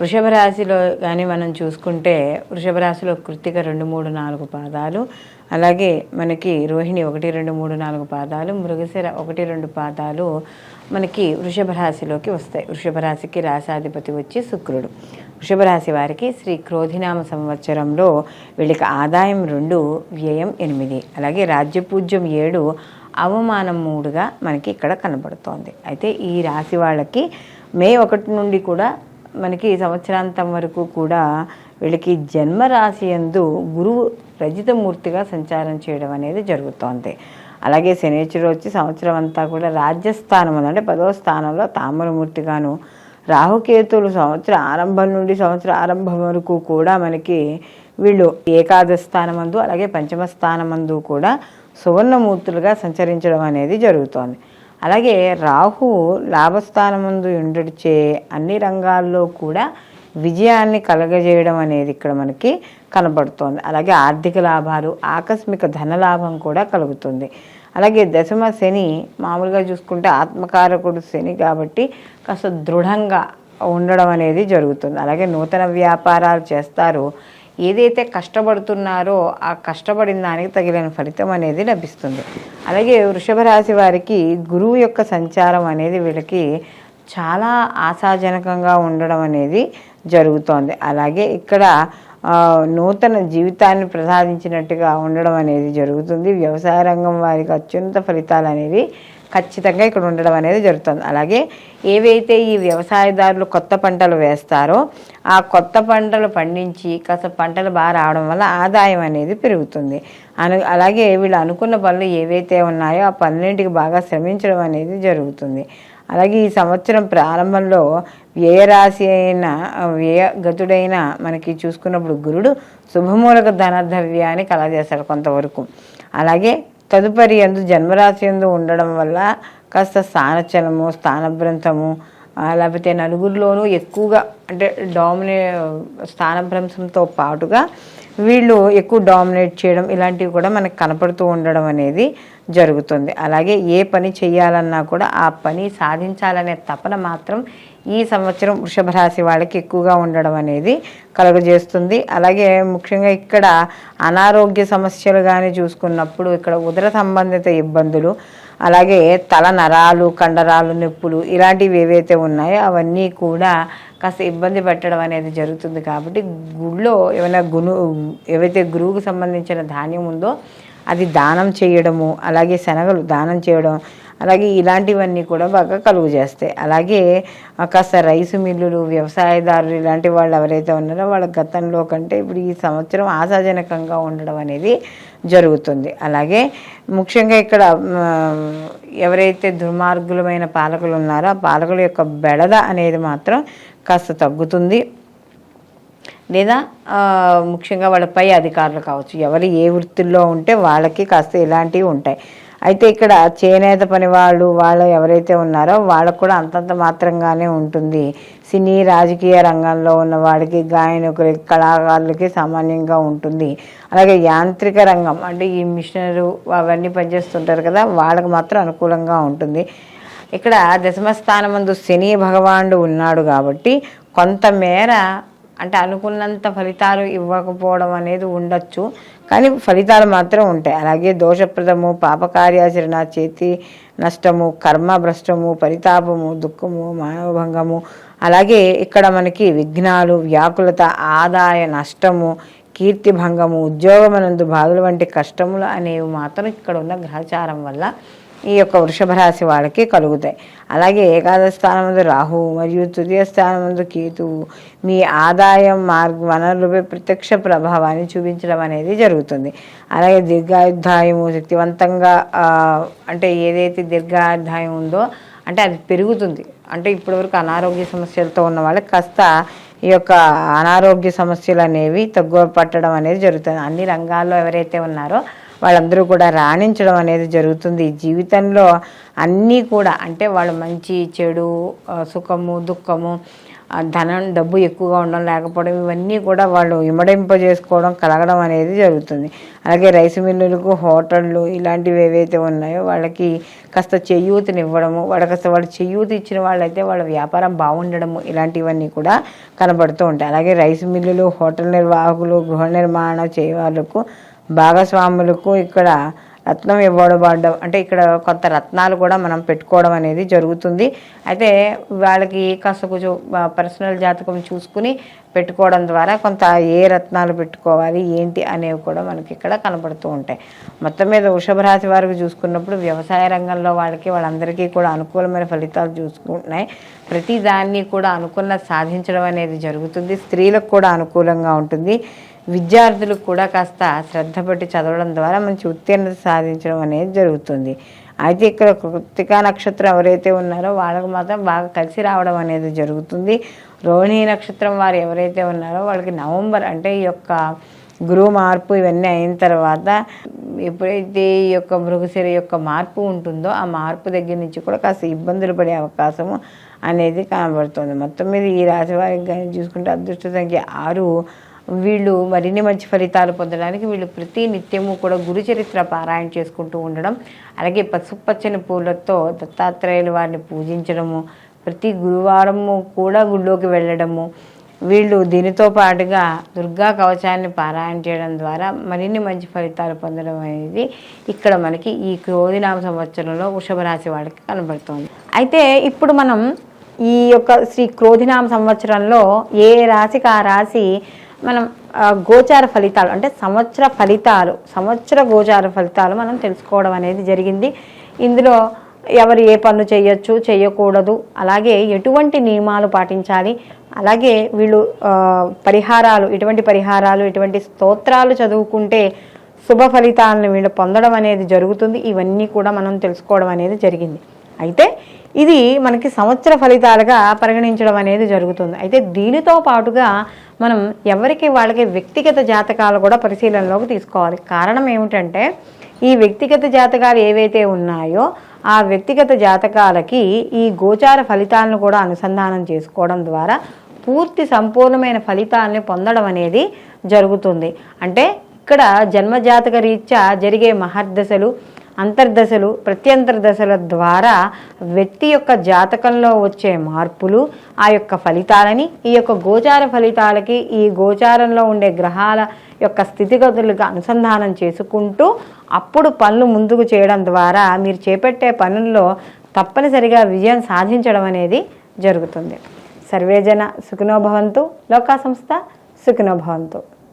వృషభ రాశిలో కానీ మనం చూసుకుంటే వృషభ రాశిలో కృత్తిక రెండు మూడు నాలుగు పాదాలు. అలాగే మనకి రోహిణి ఒకటి రెండు మూడు నాలుగు పాదాలు. మృగశిర ఒకటి రెండు పాదాలు మనకి వృషభ రాశిలోకి వస్తాయి. వృషభ రాశికి రాశాధిపతి వచ్చి శుక్రుడు. వృషభ రాశి వారికి శ్రీ క్రోధినామ సంవత్సరంలో వీళ్ళకి ఆదాయం రెండు వ్యయం ఎనిమిది. అలాగే రాజ్యపూజ్యం ఏడు అవమానం మూడుగా మనకి ఇక్కడ కనబడుతోంది. అయితే ఈ రాశి వాళ్ళకి మే ఒకటి నుండి కూడా మనకి సంవత్సరాంతం వరకు కూడా వీళ్ళకి జన్మరాశి యందు గురువు రజితమూర్తిగా సంచారం చేయడం అనేది జరుగుతోంది. అలాగే శనేశ్వరుడు వచ్చి సంవత్సరం అంతా కూడా రాజ్యస్థానం అంటే పదవ స్థానంలో తామరమూర్తిగాను రాహుకేతువులు సంవత్సరం ఆరంభం నుండి సంవత్సరం ఆరంభం వరకు కూడా మనకి వీళ్ళు ఏకాదశ స్థానమందు అలాగే పంచమ స్థానమందు కూడా సువర్ణమూర్తులుగా సంచరించడం అనేది జరుగుతోంది. అలాగే రాహు లాభస్థానమందు ఉండడిచే అన్ని రంగాల్లో కూడా విజయాన్ని కలగజేయడం అనేది ఇక్కడ మనకి కనబడుతోంది. అలాగే ఆర్థిక లాభాలు ఆకస్మిక ధన లాభం కూడా కలుగుతుంది. అలాగే దశమ శని మామూలుగా చూసుకుంటే ఆత్మకారకుడు శని కాబట్టి కాస్త దృఢంగా ఉండడం అనేది జరుగుతుంది. అలాగే నూతన వ్యాపారాలు చేస్తారు. ఏదైతే కష్టపడుతున్నారో ఆ కష్టపడిన దానికి తగిలిన ఫలితం అనేది లభిస్తుంది. అలాగే వృషభ రాశి వారికి గురువు యొక్క సంచారం అనేది వీళ్ళకి చాలా ఆశాజనకంగా ఉండడం అనేది జరుగుతోంది. అలాగే ఇక్కడ నూతన జీవితాన్ని ప్రసాదించినట్టుగా ఉండడం అనేది జరుగుతుంది. వ్యవసాయ రంగం వారికి అత్యున్నత ఫలితాలు అనేవి ఖచ్చితంగా ఇక్కడ ఉండడం అనేది జరుగుతుంది. అలాగే ఏవైతే ఈ వ్యవసాయదారులు కొత్త పంటలు వేస్తారో ఆ కొత్త పంటలు పండించి కాస్త పంటలు బాగా రావడం వల్ల ఆదాయం అనేది పెరుగుతుంది. అను అలాగే వీళ్ళు అనుకున్న పనులు ఏవైతే ఉన్నాయో ఆ పనులింటికి బాగా శ్రమించడం అనేది జరుగుతుంది. అలాగే ఈ సంవత్సరం ప్రారంభంలో వ్యయరాశి అయిన వ్యయగతుడైన మనకి చూసుకున్నప్పుడు గురుడు శుభమూలక ధనధవ్యాన్ని కలగజేస్తాడు కొంతవరకు. అలాగే తదుపరి ఎందు జన్మరాశి ఎందు ఉండడం వల్ల కాస్త స్థానచలము స్థానభ్రంశము లేకపోతే నలుగురిలోనూ ఎక్కువగా అంటే డామినే స్థానభ్రంశంతో పాటుగా వీళ్ళు ఎక్కువ డామినేట్ చేయడం ఇలాంటివి కూడా మనకు కనపడుతూ ఉండడం అనేది జరుగుతుంది. అలాగే ఏ పని చేయాలన్నా కూడా ఆ పని సాధించాలనే తపన మాత్రం ఈ సంవత్సరం వృషభ రాశి వాళ్ళకి ఎక్కువగా ఉండడం అనేది కలుగజేస్తుంది. అలాగే ముఖ్యంగా ఇక్కడ అనారోగ్య సమస్యలు కానీ చూసుకున్నప్పుడు ఇక్కడ ఉదర సంబంధిత ఇబ్బందులు అలాగే తల నరాలు కండరాలు నొప్పులు ఇలాంటివి ఏవైతే ఉన్నాయో అవన్నీ కూడా కాస్త ఇబ్బంది పెట్టడం అనేది జరుగుతుంది కాబట్టి గుళ్ళో ఏమైనా గును ఏవైతే గురువుకు సంబంధించిన ధాన్యం ఉందో అది దానం చేయడము అలాగే శనగలు దానం చేయడం అలాగే ఇలాంటివన్నీ కూడా బాగా కలుగు చేస్తాయి. అలాగే కాస్త రైసు మిల్లులు వ్యవసాయదారులు ఇలాంటి వాళ్ళు ఎవరైతే ఉన్నారో వాళ్ళ గతంలో కంటే ఇప్పుడు ఈ సంవత్సరం ఆశాజనకంగా ఉండడం అనేది జరుగుతుంది. అలాగే ముఖ్యంగా ఇక్కడ ఎవరైతే దుర్మార్గులమైన పాలకులు ఉన్నారో ఆ పాలకుల యొక్క బెడద అనేది మాత్రం కాస్త తగ్గుతుంది. లేదా ముఖ్యంగా వాళ్ళపై అధికారులు కావచ్చు ఎవరు ఏ వృత్తుల్లో ఉంటే వాళ్ళకి కాస్త ఇలాంటివి ఉంటాయి. అయితే ఇక్కడ చేనేత పని వాళ్ళు వాళ్ళు ఎవరైతే ఉన్నారో వాళ్ళకు కూడా అంతంత మాత్రంగానే ఉంటుంది. సినీ రాజకీయ రంగంలో ఉన్న వాడికి గాయకులకి కళాకారులకి సామాన్యంగా ఉంటుంది. అలాగే యాంత్రిక రంగం అంటే ఈ మిషనరు అవన్నీ పనిచేస్తుంటారు కదా వాళ్ళకు మాత్రం అనుకూలంగా ఉంటుంది. ఇక్కడ దశమస్థానమందు శని భగవానుడు ఉన్నాడు కాబట్టి కొంతమేర అంటే అనుకున్నంత ఫలితాలు ఇవ్వకపోవడం అనేది ఉండొచ్చు. కానీ ఫలితాలు మాత్రం ఉంటాయి. అలాగే దోషప్రదము పాపకార్యాచరణ చేతి నష్టము కర్మ భ్రష్టము పరితాపము దుఃఖము మానవభంగము. అలాగే ఇక్కడ మనకి విఘ్నాలు వ్యాకులత ఆదాయ నష్టము కీర్తిభంగము ఉద్యోగమనందు బాధలు వంటి కష్టములు అనేవి మాత్రం ఇక్కడ ఉన్న గ్రహచారం వల్ల ఈ యొక్క వృషభ రాశి వాళ్ళకి కలుగుతాయి. అలాగే ఏకాదశ స్థానమందు రాహు మరియు తృతీయ స్థానమందు కేతువు మీ ఆదాయం మార్గ వనరులపై ప్రత్యక్ష ప్రభావాన్ని చూపించడం అనేది జరుగుతుంది. అలాగే దీర్ఘాయుద్ధాయము శక్తివంతంగా అంటే ఏదైతే దీర్ఘాయుద్ధాయం ఉందో అంటే అది పెరుగుతుంది. అంటే ఇప్పటివరకు అనారోగ్య సమస్యలతో ఉన్న వాళ్ళకి కాస్త ఈ యొక్క అనారోగ్య సమస్యలు అనేవి తగ్గు పట్టడం అనేది జరుగుతుంది. అన్ని రంగాల్లో ఎవరైతే ఉన్నారో వాళ్ళందరూ కూడా రాణించడం అనేది జరుగుతుంది. జీవితంలో అన్నీ కూడా అంటే వాళ్ళు మంచి చెడు సుఖము దుఃఖము ధనం డబ్బు ఎక్కువగా ఉండడం లేకపోవడం ఇవన్నీ కూడా వాళ్ళు ఇమడింపజేసుకోవడం కలగడం అనేది జరుగుతుంది. అలాగే రైస్ మిల్లులకు హోటళ్ళు ఇలాంటివి ఏవైతే ఉన్నాయో వాళ్ళకి కాస్త చేయూతనివ్వడము వాళ్ళ కాస్త వాళ్ళు చేయూత ఇచ్చిన వాళ్ళైతే వాళ్ళ వ్యాపారం బాగుండడము ఇలాంటివన్నీ కూడా కనబడుతూ ఉంటాయి. అలాగే రైస్ మిల్లులు హోటల్ నిర్వాహకులు గృహ నిర్మాణ చేయవాళ్ళకు భాగస్వాములకు ఇక్కడ రత్నం ఇవ్వబడడం అంటే ఇక్కడ కొంత రత్నాలు కూడా మనం పెట్టుకోవడం అనేది జరుగుతుంది. అయితే వాళ్ళకి కాస్త కొంచెం పర్సనల్ జాతకం చూసుకుని పెట్టుకోవడం ద్వారా కొంత ఏ రత్నాలు పెట్టుకోవాలి ఏంటి అనేవి కూడా మనకి ఇక్కడ కనపడుతూ ఉంటాయి. మొత్తం మీద వృషభ రాశి వారికి చూసుకున్నప్పుడు వ్యవసాయ రంగంలో వాళ్ళకి వాళ్ళందరికీ కూడా అనుకూలమైన ఫలితాలు చూసుకుంటున్నాయి. ప్రతి దాన్ని కూడా అనుకున్న సాధించడం అనేది జరుగుతుంది. స్త్రీలకు కూడా అనుకూలంగా ఉంటుంది. విద్యార్థులకు కూడా కాస్త శ్రద్ధ పెట్టి చదవడం ద్వారా మంచి ఉత్తీర్ణత సాధించడం అనేది జరుగుతుంది. అయితే ఇక్కడ కృతికా నక్షత్రం ఎవరైతే ఉన్నారో వాళ్ళకి మాత్రం బాగా కలిసి రావడం అనేది జరుగుతుంది. రోహిణి నక్షత్రం వారు ఎవరైతే ఉన్నారో వాళ్ళకి నవంబర్ అంటే ఈ యొక్క గురువు మార్పు ఇవన్నీ అయిన తర్వాత ఎప్పుడైతే ఈ యొక్క మృగశిర యొక్క మార్పు ఉంటుందో ఆ మార్పు దగ్గర నుంచి కూడా కాస్త ఇబ్బందులు పడే అవకాశము అనేది కనబడుతుంది. మొత్తం మీద ఈ రాశి వారికి కానీ చూసుకుంటే అదృష్ట సంఖ్య ఆరు వీళ్ళు మరిన్ని మంచి ఫలితాలు పొందడానికి వీళ్ళు ప్రతి నిత్యము కూడా గురు చరిత్ర పారాయణ చేసుకుంటూ ఉండడం అలాగే పసుపచ్చని పూలతో దత్తాత్రేయులు వారిని పూజించడము ప్రతి గురువారము కూడా గుళ్ళోకి వెళ్ళడము వీళ్ళు దీనితో పాటుగా దుర్గా కవచాన్ని పారాయణ చేయడం ద్వారా మరిన్ని మంచి ఫలితాలు పొందడం అనేది ఇక్కడ మనకి ఈ క్రోధినామ సంవత్సరంలో వృషభ రాశి వాళ్ళకి కనబడుతుంది. అయితే ఇప్పుడు మనం ఈ యొక్క శ్రీ క్రోధినామ సంవత్సరంలో ఏ రాశికి ఆ రాశి మనం గోచార ఫలితాలు అంటే సంవత్సర ఫలితాలు సంవత్సర గోచార ఫలితాలు మనం తెలుసుకోవడం అనేది జరిగింది. ఇందులో ఎవరు ఏ పనులు చేయొచ్చు చేయకూడదు అలాగే ఎటువంటి నియమాలు పాటించాలి అలాగే వీళ్ళు పరిహారాలు ఇటువంటి పరిహారాలు ఇటువంటి స్తోత్రాలు చదువుకుంటే శుభ ఫలితాలను వీళ్ళు పొందడం అనేది జరుగుతుంది. ఇవన్నీ కూడా మనం తెలుసుకోవడం అనేది జరిగింది. అయితే ఇది మనకి సంవత్సర ఫలితాలుగా పరిగణించడం అనేది జరుగుతుంది. అయితే దీనితో పాటుగా మనం ఎవరికి వాళ్ళకి వ్యక్తిగత జాతకాలు కూడా పరిశీలనలోకి తీసుకోవాలి. కారణం ఏమిటంటే ఈ వ్యక్తిగత జాతకాలు ఏవైతే ఉన్నాయో ఆ వ్యక్తిగత జాతకాలకి ఈ గోచార ఫలితాలను కూడా అనుసంధానం చేసుకోవడం ద్వారా పూర్తి సంపూర్ణమైన ఫలితాలని పొందడం అనేది జరుగుతుంది. అంటే ఇక్కడ జన్మజాతక రీత్యా జరిగే మహర్దశలు అంతర్దశలు ప్రత్యంతర దశల ద్వారా వ్యక్తి యొక్క జాతకంలో వచ్చే మార్పులు ఆ యొక్క ఫలితాలని ఈ యొక్క గోచార ఫలితాలకి ఈ గోచారంలో ఉండే గ్రహాల యొక్క స్థితిగతులుగా అనుసంధానం చేసుకుంటూ అప్పుడు పనులు ముందుకు చేయడం ద్వారా మీరు చేపట్టే పనుల్లో తప్పనిసరిగా విజయం సాధించడం అనేది జరుగుతుంది. సర్వేజన సుఖినోభవంతు లోకా సంస్థ సుఖినోభవంతు